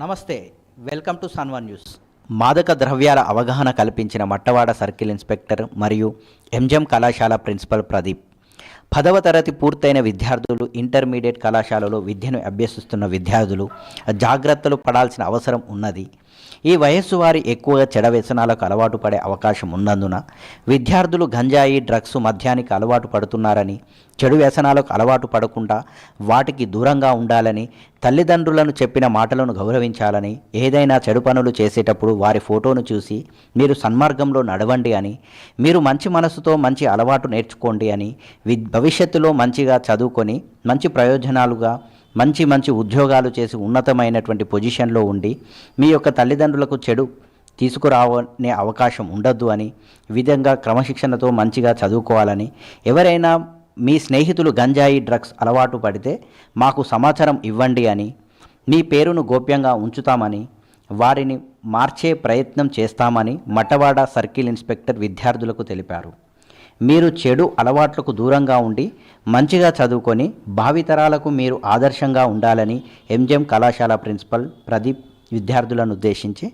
నమస్తే welcome to సన్వన్ news. మాదక ద్రవ్యాల అవగాహన కల్పించిన మట్టవాడ సర్కిల్ ఇన్స్పెక్టర్ మరియు ఎంజెం కళాశాల ప్రిన్సిపల్ ప్రదీప్. పదవ తరగతి పూర్తయిన విద్యార్థులు ఇంటర్మీడియట్ కళాశాలలో విద్యను అభ్యసిస్తున్న విద్యార్థులు జాగ్రత్తలు పడాల్సిన అవసరం ఉన్నది. ఈ వయస్సు వారి ఎక్కువగా చెడ వ్యసనాలకు అలవాటు పడే అవకాశం ఉన్నందున విద్యార్థులు గంజాయి డ్రగ్స్ మద్యానికి అలవాటు పడుతున్నారని చెడు వ్యసనాలకు అలవాటు పడకుండా వాటికి దూరంగా ఉండాలని తల్లిదండ్రులను చెప్పిన మాటలను గౌరవించాలని ఏదైనా చెడు పనులు చేసేటప్పుడు వారి ఫోటోను చూసి మీరు సన్మార్గంలో నడవండి అని మీరు మంచి మనసుతో మంచి అలవాటు నేర్చుకోండి అని వి భవిష్యత్తులో మంచిగా చదువుకొని మంచి ప్రయోజనాలుగా మంచి మంచి ఉద్యోగాలు చేసి ఉన్నతమైనటువంటి పొజిషన్లో ఉండి మీ యొక్క తల్లిదండ్రులకు చెడు తీసుకురావనే అవకాశం ఉండొద్దు అని విధంగా క్రమశిక్షణతో మంచిగా చదువుకోవాలని. ఎవరైనా మీ స్నేహితులు గంజాయి డ్రగ్స్ అలవాటు పడితే మాకు సమాచారం ఇవ్వండి అని మీ పేరును గోప్యంగా ఉంచుతామని వారిని మార్చే ప్రయత్నం చేస్తామని మటవాడ సర్కిల్ ఇన్స్పెక్టర్ విద్యార్థులకు తెలిపారు. మీరు చెడు అలవాట్లకు దూరంగా ఉండి మంచిగా చదువుకొని భావితరాలకు మీరు ఆదర్శంగా ఉండాలని ఎంజిఎం కళాశాల ప్రిన్సిపల్ ప్రదీప్ విద్యార్థులను ఉద్దేశించి